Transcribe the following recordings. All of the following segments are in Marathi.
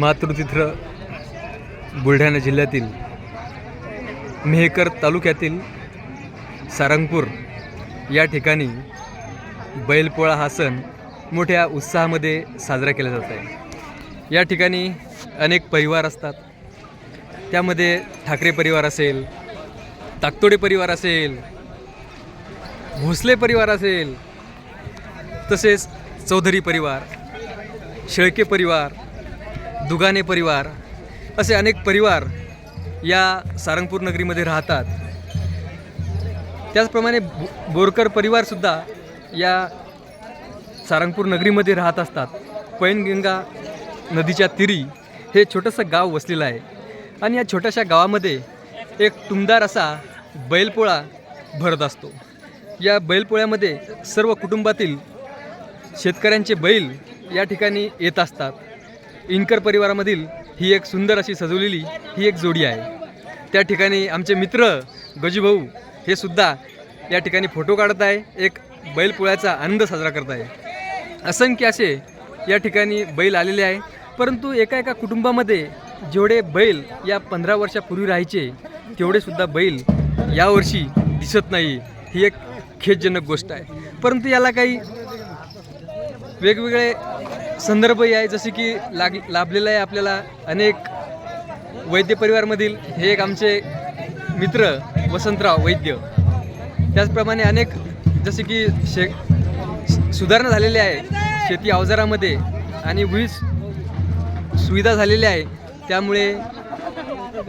मातृतिथ्र बुलढाणा जिल्ह्यातील मेहकर तालुक्यातील सारंगपूर या ठिकाणी बैलपोळा हा सण मोठ्या उत्साहामध्ये साजरा केला जात आहे. या ठिकाणी अनेक परिवार असतात. त्यामध्ये ठाकरे परिवार असेल ताकतोडे परिवार असेल भोसले परिवार असेल तसेच चौधरी परिवार शेळके परिवार दुगाने परिवार असे अनेक परिवार या सारंगपूर नगरीमध्ये राहतात. त्याचप्रमाणे बो बोरकर परिवारसुद्धा या सारंगपूर नगरीमध्ये राहत असतात. पैनगंगा नदीच्या तिरी हे छोटंसं गाव वसलेलं आहे आणि या छोट्याशा गावामध्ये एक टुमदार असा बैलपोळा भरत असतो. या बैलपोळ्यामध्ये सर्व कुटुंबातील शेतकऱ्यांचे बैल या ठिकाणी येत असतात. इनकर परिवारामधील ही एक सुंदर अशी सजवलेली ही एक जोडी आहे. त्या ठिकाणी आमचे मित्र गजूभाऊ हे सुद्धा या ठिकाणी फोटो काढत आहे. एक बैलपोळ्याचा आनंद साजरा करत आहे. असंख्य असे या ठिकाणी बैल आलेले आहे. परंतु एका एका कुटुंबामध्ये जेवढे बैल या पंधरा वर्षापूर्वी राहायचे तेवढेसुद्धा बैल यावर्षी दिसत नाही. ही एक खेदजनक गोष्ट आहे. परंतु याला काही वेगवेगळे संदर्भही आहे जसे की लाग लाभलेलं आहे आपल्याला अनेक वैद्य परिवारमधील हे एक आमचे मित्र वसंतराव वैद्य. त्याचप्रमाणे अनेक जसे की शे सुधारणा झालेली आहे शेती अवजारामध्ये आणि वीज सुविधा झालेली आहे त्यामुळे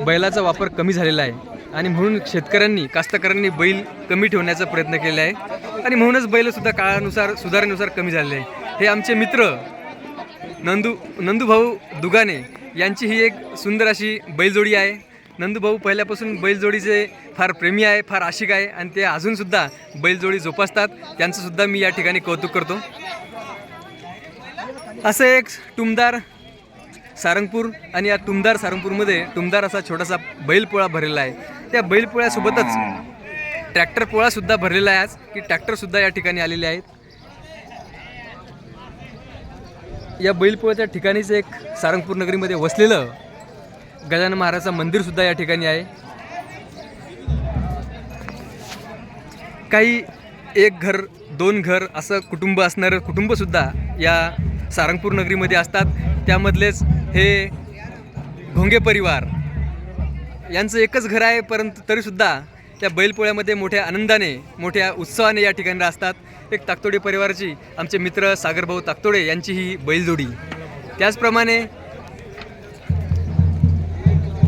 बैलाचा वापर कमी झालेला आहे. आणि म्हणून शेतकऱ्यांनी कास्तकऱ्यांनी बैल कमी ठेवण्याचा प्रयत्न केला आहे. आणि म्हणूनच बैलसुद्धा काळानुसार सुधारणेनुसार कमी झालेले आहे. हे आमचे मित्र नंदू नंदूभाऊ दुगाने. यांची ही एक सुंदर अशी बैलजोडी आहे. नंदूभाऊ पहिल्यापासून बैलजोडीचे फार प्रेमी आहे फार आशिक आहे आणि ते अजूनसुद्धा बैलजोडी जोपासतात. त्यांचंसुद्धा मी या ठिकाणी कौतुक करतो. असं एक टुमदार सारंगपूर आणि या टुमदार सारंगपूरमध्ये टुमदार असा छोटासा बैलपोळा भरलेला आहे. त्या बैलपोळ्यासोबतच ट्रॅक्टर पोळासुद्धा भरलेला आहे आज की ट्रॅक्टरसुद्धा या ठिकाणी आलेले आहेत. या बैलपोळ्याच्या ठिकाणीच एक सारंगपूर नगरीमध्ये वसलेलं गजानन महाराजचं मंदिरसुद्धा या ठिकाणी आहे. काही एक घर दोन घर असं कुटुंब असणारं कुटुंबसुद्धा या सारंगपूर नगरीमध्ये असतात. त्यामधलेच हे घोंगे परिवार यांचं एकच घर आहे परंतु तरीसुद्धा त्या बैलपोळ्यामध्ये मोठ्या आनंदाने मोठ्या उत्साहाने या ठिकाणी असतात एक ताकतोडे परिवाराची आमचे मित्र सागरभाऊ ताकतोडे यांची ही बैलजोडी. त्याचप्रमाणे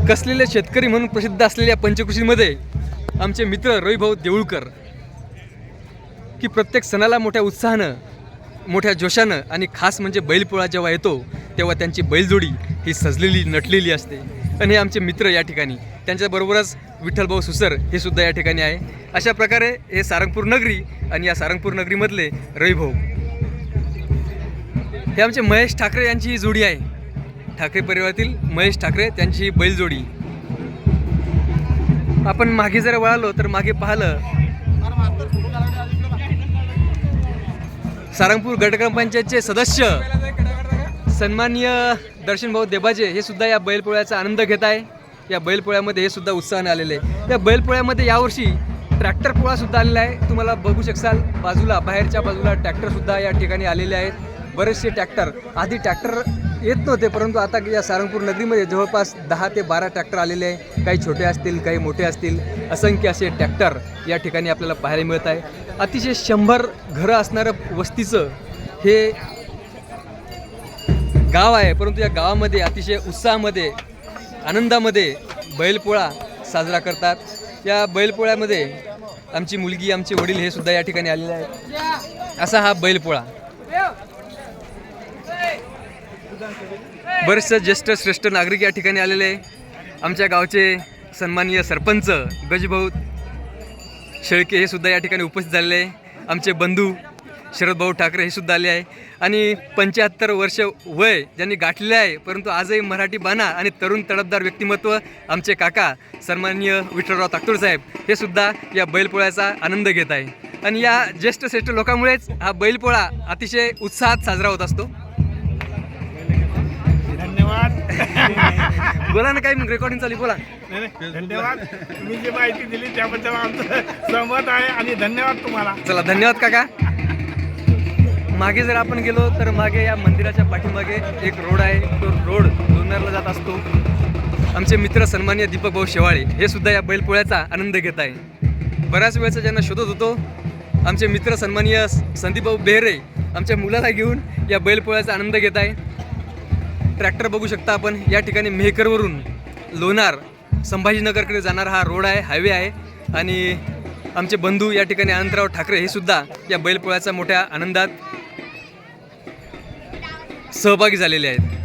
कसलेले शेतकरी म्हणून प्रसिद्ध असलेल्या पंचकृषीमध्ये आमचे मित्र रविभाऊ देऊळकर की प्रत्येक सणाला मोठ्या उत्साहानं मोठ्या जोशानं आणि खास म्हणजे बैलपोळा जेव्हा येतो तेव्हा त्यांची बैलजोडी ही सजलेली नटलेली असते. आणि हे आमचे मित्र या ठिकाणी. त्यांच्याबरोबरच विठ्ठलभाऊ सुसर हे सुद्धा या ठिकाणी आहे. अशा प्रकारे हे सारंगपूर नगरी आणि या सारंगपूर नगरीमधले रविभाऊ हे आमचे महेश ठाकरे यांची ही जोडी आहे. ठाकरे परिवारातील महेश ठाकरे त्यांची ही बैलजोडी. आपण मागे जर वळालो तर मागे पाहिलं. सारंगपूर गट ग्रामपंचायतचे सदस्य सन्माननीय दर्शनभाऊ देबाजे हे सुद्धा या बैलपोळ्याचा आनंद घेत आहे. या बैलपोळ्यामध्ये हे सुद्धा उत्साहाने आलेले आहे. या बैलपोळ्यामध्ये यावर्षी ट्रॅक्टर पोळा सुद्धा आलेला आहे. तुम्हाला बघू शकाल बाजूला बाहेरच्या बाजूला ट्रॅक्टरसुद्धा या ठिकाणी आलेले आहेत. बरेचसे ट्रॅक्टर आधी ट्रॅक्टर येत नव्हते परंतु आता या सारंगपूर नगरीमध्ये जवळपास दहा ते बारा ट्रॅक्टर आलेले आहे. काही छोटे असतील काही मोठे असतील. असंख्य असे ट्रॅक्टर या ठिकाणी आपल्याला पाहायला मिळत आहे. अतिशय शंभर घरं असणारं वस्तीचं हे गाव आहे. परंतु या गावामध्ये अतिशय उत्साहामध्ये आनंदामध्ये बैलपोळा साजरा करतात. या बैलपोळ्यामध्ये आमची मुलगी आमचे वडील हे सुद्धा या ठिकाणी आलेले आहेत. असा हा बैलपोळा. बरेचसे ज्येष्ठ श्रेष्ठ नागरिक या ठिकाणी आलेले आमच्या गावचे सन्माननीय सरपंच गजभाऊ शेळके हे सुद्धा या ठिकाणी उपस्थित झालेले आमचे बंधू शरदभाऊ ठाकरे हे सुद्धा आले आहे. आणि पंच्याहत्तर वर्ष वय ज्यांनी गाठलेले आहे परंतु आजही मराठी बाणा आणि तरुण तडफदार व्यक्तिमत्व आमचे काका सन्माननीय विठ्ठलराव ताकतूर साहेब हे सुद्धा या बैलपोळ्याचा आनंद घेत आहे. आणि या ज्येष्ठ श्रेष्ठ लोकांमुळेच हा बैलपोळा अतिशय उत्साहात साजरा होत असतो. बोला ना काय मग रेकॉर्डिंग चालू बोला. धन्यवाद. तुम्ही जी माहिती दिली त्याबद्दल आमचं सहमत आहे आणि धन्यवाद तुम्हाला. चला धन्यवाद काका. मागे जर आपण गेलो तर मागे या मंदिराच्या पाठीमागे एक रोड आहे. तो रोड लोणारला जात असतो. आमचे मित्र सन्मान्य दीपक भाऊ शेवाळे हे सुद्धा या बैलपोळ्याचा आनंद घेत आहे. बऱ्याच वेळेचा ज्यांना शोधत होतो आमचे मित्र सन्मान्य संदीपभाऊ बेहरे आमच्या मुलाला घेऊन या बैलपोळ्याचा आनंद घेत आहे. ट्रॅक्टर बघू शकता आपण या ठिकाणी मेहकरवरून लोणार संभाजीनगरकडे जाणारा हा रोड आहे हायवे आहे. आणि आमचे बंधू या ठिकाणी अनंतराव ठाकरे हे सुद्धा या बैलपोळ्याच्या मोठ्या आनंदात सहभागी झालेले आहेत.